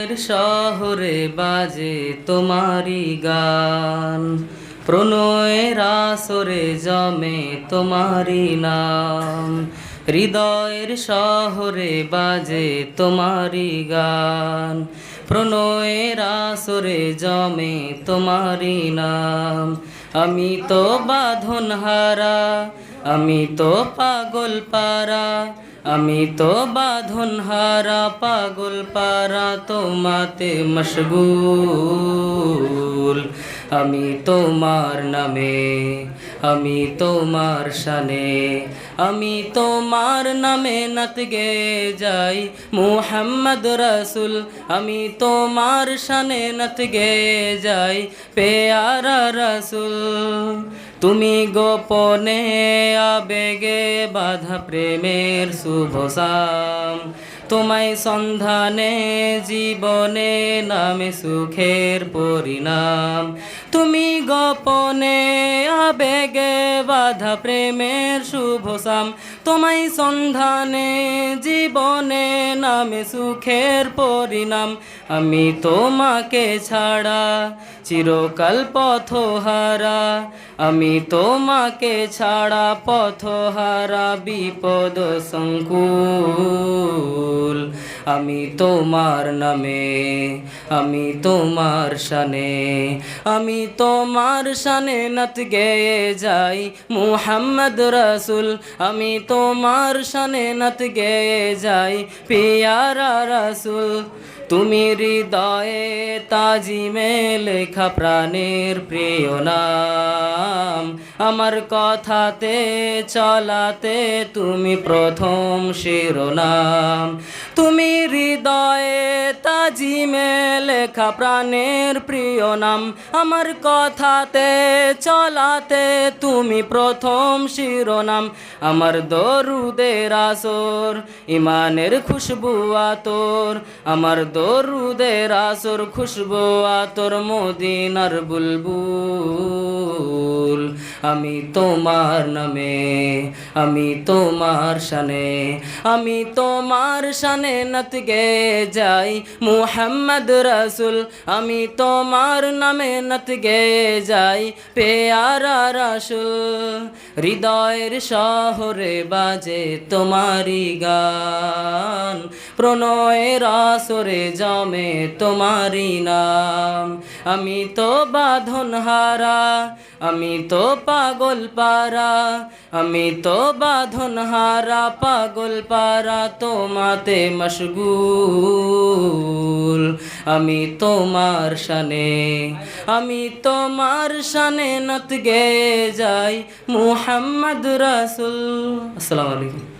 শহরে বাজে তোমারি গান। প্রণয়ের আসরে জমে তোমারি নাম। হৃদয়ের শহরে বাজে তোমারি গান। প্রণয়ের আসরে জমে তোমারি নাম। আমি তো বাঁধন হারা, আমি তো পাগল পারা, আমি তো বাঁধন হারা, পাগল পারা তোমাতে মশগুল। আমি তোমার নামে, আমি তোমার শানে, আমি তোমার নামে নাত গে যাই মুহাম্মদ রসুল, আমি তোমার শানে নাত গে যাই পেয়ারা রসুল। তুমি গোপনে আবেগে বাধা প্রেমের শুভ তোমায় সন্ধানে, জীবনে নামে সুখের পরিণাম। তুমি গোপনে আবেগে বাধা প্রেমের শুভ সাম। তোমায় সন্ধানে, জীবনে নামে সুখের পরিণাম আমি তোমাকে ছাড়া চিরকাল পথহারা। আমি তোমাকে ছাড়া পথহারা বিপদ সংকুল। আমি তোমার নামে, আমি তোমার শানে, আমি তোমার শানে নত গেয়ে যাই মুহাম্মদ রসুল, আমি তোমার শানে নত গেয়ে যাই পিয়ারা রসুল। তুমি হৃদয়ে তাজিমে লেখা প্রাণের প্রিয় নাম, আমার কথাতে, চলাতে তুমি প্রথম শিরোনাম। তুমি হৃদয়ে তাজিমে লেখা প্রাণের প্রিয় নাম। আমার কথাতে, চলাতে তুমি প্রথম শিরোনাম। আমার দরুদের আসর ইমানের খুশবু আতর। আমার দরুদের আসর, খুশবু আতর, মদিনার বুলবুল। আমি তোমার নামে, আমি তোমার শানে, আমি তোমার শানে নত গে যাই। মুহাম্মদ রসুল আমি তোমার নামে নতকে যাই। পেয়ারা রসুল হৃদয়ের শহরে বাজে তোমারি গান। প্রণয়ের আসরে জমে তোমারি নাম। আমি তো বাঁধন হারা, আমি তো পাগল পারা, আমি তো বাঁধন হারা, পাগল পারা তোমাতে মশগুল। আমি তোমার শানে আমি তোমার শানে নত গে যাই মুহাম্মদ রাসুল। আসসালামু আলাইকুম।